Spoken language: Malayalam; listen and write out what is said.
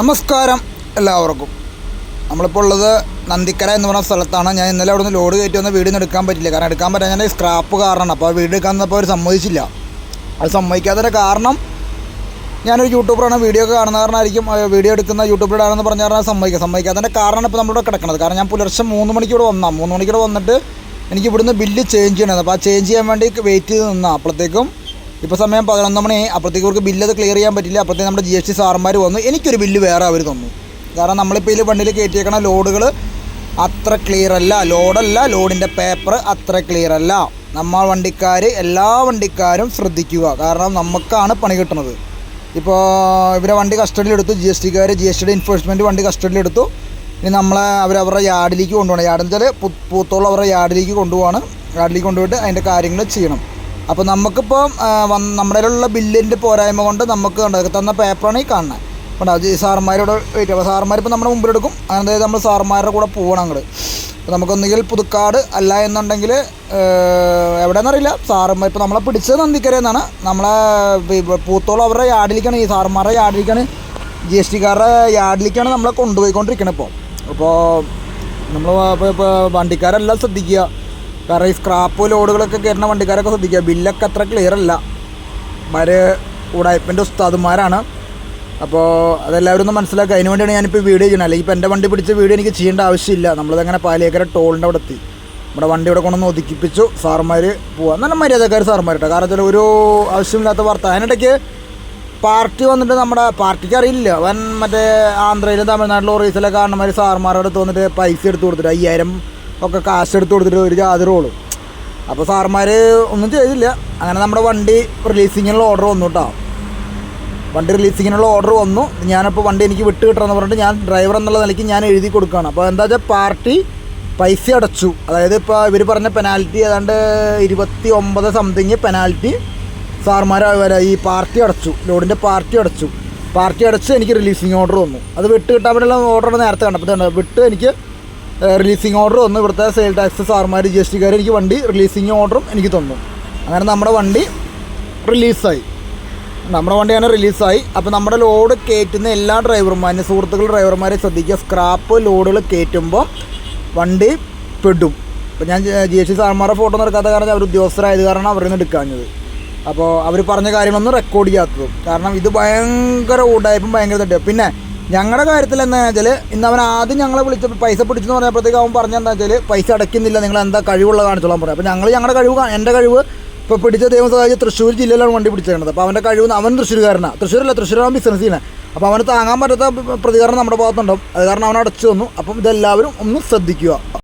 നമസ്കാരം എല്ലാവർക്കും. നമ്മളിപ്പോൾ ഉള്ളത് നന്ദിക്കര എന്ന് പറഞ്ഞ സ്ഥലത്താണ്. ഞാൻ ഇന്നലെ അവിടെ നിന്ന് ലോഡ് കയറ്റി വന്ന വീടിന് എടുക്കാൻ പറ്റില്ല. കാരണം എടുക്കാൻ പറ്റാൻ സ്ക്രാപ്പ് കാരണമാണ്. അപ്പോൾ ആ വീട് എടുക്കാൻ വന്നപ്പോൾ അവർ സമ്മതിച്ചില്ല. അത് സമ്മതിക്കാത്തതിന്റെ കാരണം ഞാനൊരു യൂട്യൂബറാണ് വീഡിയോ ഒക്കെ കാണുന്ന കാരണമായിരിക്കും വീഡിയോ എടുക്കുന്ന യൂട്യൂബിലാണെന്ന് പറഞ്ഞ കാരണം സമ്മതിക്കുക സമ്മതിക്കാത്തതിന്റെ കാരണമാണ് ഇപ്പോൾ നമ്മളിവിടെ കിടക്കുന്നത് കാരണം ഞാൻ പുലർച്ചെ മൂന്ന് മണിക്കൂടെ വന്നാൽ മൂന്ന് മണിക്കൂടെ വന്നിട്ട് എനിക്ക് ഇവിടുന്ന് ബില്ല് ചേഞ്ച് ചെയ്യണത് അപ്പോൾ ആ ചേഞ്ച് ചെയ്യാൻ വേണ്ടി വെയിറ്റ് ചെയ്ത് നിന്നാൽ അപ്പോഴത്തേക്കും ഇപ്പോൾ സമയം പതിനൊന്ന് മണി. അപ്പോഴത്തേക്ക് ഇവർക്ക് ബില്ല് അത് ക്ലിയർ ചെയ്യാൻ പറ്റില്ല അപ്പോഴത്തേക്ക് നമ്മുടെ ജി എസ് ടി സാറന്മാർ വന്നു. എനിക്കൊരു ബില്ല് വേറെ അവർ തന്നു. കാരണം നമ്മളിപ്പോൾ ഇതിൽ വണ്ടിയിൽ കയറ്റിയേക്കണ ലോഡുകൾ അത്ര ക്ലിയർ അല്ല. ലോഡല്ല ലോഡിന്റെ പേപ്പർ അത്ര ക്ലിയർ അല്ല. നമ്മൾ വണ്ടിക്കാർ എല്ലാ വണ്ടിക്കാരും ശ്രദ്ധിക്കുക. കാരണം നമുക്കാണ് പണി കിട്ടുന്നത് ഇപ്പോൾ ഇവരെ വണ്ടി കസ്റ്റഡിയിലെടുത്തു ജി എസ് ടിക്കാർ ജി എസ് ടിയുടെ എൻഫോഴ്സ്മെന്റ് വണ്ടി കസ്റ്റഡിയിലെടുത്തു ഇനി നമ്മളെ അവരവരുടെ യാർഡിലേക്ക് കൊണ്ടുപോകണം. യാർഡ് എന്ന് വെച്ചാൽ പൂത്തോളം അവരുടെ യാർഡിലേക്ക് കൊണ്ടുപോവാണ്. യാർഡിലേക്ക് കൊണ്ടുപോയിട്ട് അതിന്റെ കാര്യങ്ങൾ ചെയ്യണം. അപ്പോൾ നമുക്കിപ്പോൾ നമ്മുടെ കയ്യിലുള്ള ബില്ലിന്റെ പോരായ്മ കൊണ്ട് നമുക്ക് കണ്ടത് തന്ന പേപ്പറാണ് ഈ കാണുന്നത് അപ്പോൾ അത് ഈ സാറന്മാരോട് വെയിറ്റ് അപ്പോൾ സാറന്മാർ ഇപ്പോൾ നമ്മുടെ മുമ്പിലെടുക്കും അങ്ങനെ നമ്മൾ സാർമാരുടെ കൂടെ പോകണം അങ്ങോട്ട് അപ്പോൾ നമുക്കൊന്നുകിൽ പുതുക്കാട് അല്ല എന്നുണ്ടെങ്കിൽ എവിടെയെന്നറിയില്ല സാർമാർ ഇപ്പോൾ നമ്മളെ പിടിച്ചത് നന്ദിക്കര എന്നാണ് നമ്മളെ പൂത്തോളം അവരുടെ യാർഡിലേക്കാണ് ഈ സാർമാരുടെ യാർഡിലേക്കാണ് ജി എസ് ടിക്കാരുടെ യാർഡിലേക്കാണ് നമ്മളെ കൊണ്ടുപോയിക്കൊണ്ടിരിക്കുന്നത് ഇപ്പോൾ അപ്പോൾ നമ്മൾ ഇപ്പോൾ വണ്ടിക്കാരെല്ലാം ശ്രദ്ധിക്കുക. കാരണം ഈ സ്ക്രാപ്പ് ലോഡുകളൊക്കെ കയറുന്ന വണ്ടിക്കാരൊക്കെ ശ്രദ്ധിക്കുക. ബില്ലൊക്കെ അത്ര ക്ലിയർ അല്ല. അവർ ഉടായ്പന്റെ ഉസ്താദുമാരാണ്. അപ്പോൾ അതെല്ലാവരും ഒന്ന് മനസ്സിലാക്കുക. അതിന് വേണ്ടിയാണ് ഞാനിപ്പോൾ വീഡിയോ ചെയ്യണത് അല്ലെങ്കിൽ ഇപ്പോൾ എന്റെ വണ്ടി പിടിച്ച വീഡിയോ എനിക്ക് ചെയ്യേണ്ട ആവശ്യമില്ല. നമ്മളതങ്ങനെ പാലിയേക്കര ടോളിന്റെ അവിടെ എത്തി നമ്മുടെ വണ്ടി ഇവിടെ കൊണ്ടുവന്ന് ഒതുക്കിപ്പിച്ചു. സാർമാർ പോവാം. നല്ല മര്യാദക്കാർ സാർമാരിട്ടോ കാരണം വെച്ചാൽ ഒരു ആവശ്യമില്ലാത്ത വാർത്ത. അതിനിടയ്ക്ക് പാർട്ടി വന്നിട്ട് നമ്മുടെ പാർട്ടിക്ക് അറിയില്ല. അവൻ മറ്റേ ആന്ധ്രയിലും തമിഴ്നാട്ടിലും ഒറീസിലൊക്കെ കാണുന്നവർ സാർമാരുടെ അടുത്ത് വന്നിട്ട് പൈസ എടുത്ത് കൊടുത്തിട്ട് അയ്യായിരം ഒക്കെ കാശ് എടുത്ത് കൊടുത്തിട്ട് ഒരു ജാതി റോൾ അപ്പോൾ സാർമാർ ഒന്നും ചെയ്തില്ല. അങ്ങനെ നമ്മുടെ വണ്ടി റിലീസിങ്ങിനുള്ള ഓർഡർ വന്നു കേട്ടോ വണ്ടി റിലീസിങ്ങിനുള്ള ഓർഡർ വന്നു. ഞാനപ്പോൾ വണ്ടി എനിക്ക് വിട്ട് കിട്ടണമെന്ന് പറഞ്ഞിട്ട് ഞാൻ ഡ്രൈവർ എന്നുള്ള നിലയ്ക്ക് ഞാൻ എഴുതി കൊടുക്കുകയാണ്. അപ്പോൾ എന്താ വെച്ചാൽ പാർട്ടി പൈസ അടച്ചു. അതായത് ഇപ്പോൾ ഇവർ പറഞ്ഞ പെനാൽറ്റി ഏതാണ്ട് ഇരുപത്തി ഒമ്പത് സംതിങ് പെനാൽറ്റി സാർമാർ ഈ പാർട്ടി അടച്ചു. ലോഡിന്റെ പാർട്ടി അടച്ചു. പാർട്ടി അടച്ച് എനിക്ക് റിലീസിങ് ഓർഡർ വന്നു. അത് വിട്ട് കിട്ടാൻ വേണ്ടിയുള്ള ഓർഡർ നേരത്തെ കണ്ടപ്പോൾ വിട്ട് എനിക്ക് റിലീസിങ് ഓർഡർ വന്നു. ഇവിടുത്തെ സെയിൽ ടാക്സ് സാർമാർ ജി എസ് ടിക്കാർ എനിക്ക് വണ്ടി റിലീസിങ് ഓർഡറും എനിക്ക് തന്നു. അങ്ങനെ നമ്മുടെ വണ്ടി റിലീസായി നമ്മുടെ വണ്ടി അങ്ങനെ റിലീസായി അപ്പോൾ നമ്മുടെ ലോഡ് കയറ്റുന്ന എല്ലാ ഡ്രൈവർമാരും സുഹൃത്തുക്കൾ ഡ്രൈവർമാരെ ശ്രദ്ധിക്കുക. സ്ക്രാപ്പ് ലോഡുകൾ കയറ്റുമ്പോൾ വണ്ടി പെടും. അപ്പോൾ ഞാൻ ജി എസ് ടി സാർമാരുടെ ഫോട്ടോ എടുക്കാത്ത കാരണം അവർ ഉദ്യോഗസ്ഥരായത് കാരണം അവരിൽ നിന്ന് എടുക്കാഞ്ഞത്. അപ്പോൾ അവർ പറഞ്ഞ കാര്യങ്ങളൊന്നും റെക്കോർഡ് ചെയ്യാത്തതും. കാരണം ഇത് ഭയങ്കര ഊടായ്പും ഭയങ്കര തട്ടിയ. പിന്നെ ഞങ്ങളുടെ കാര്യത്തിൽ എന്താണെന്ന് വെച്ചാൽ ഇന്ന് അവൻ ആദ്യം ഞങ്ങളെ വിളിച്ച പൈസ പിടിച്ചെന്ന് പറഞ്ഞപ്പോഴത്തേക്ക് അവൻ പറഞ്ഞെന്താ വെച്ചാൽ പൈസ അടയ്ക്കുന്നില്ല നിങ്ങൾ എന്താ കഴിവുള്ള കാണിച്ചോളാൻ പറയാം. അപ്പോൾ ഞങ്ങൾ ഞങ്ങളുടെ കഴിവ് എന്റെ കഴിവ് ഇപ്പോൾ പിടിച്ച ദൈവം സഹായിച്ച് തൃശ്ശൂർ ജില്ലയിലാണ് വണ്ടി പിടിച്ചേക്കുന്നത് അപ്പോൾ അവന്റെ കഴിവ് അവൻ തൃശ്ശൂർകാരനാണ് തൃശ്ശൂരല്ല തൃശ്ശൂരാണ് ബിസിനസ് ചെയ്യുന്നത് അപ്പോൾ അവന് താങ്ങാൻ പറ്റാത്ത പ്രതികരണം നമ്മുടെ ഭാഗത്തുണ്ടാവും. അത് കാരണം അവൻ അടച്ചു തന്നു. അപ്പം ഇതെല്ലാവരും ഒന്ന് ശ്രദ്ധിക്കുക.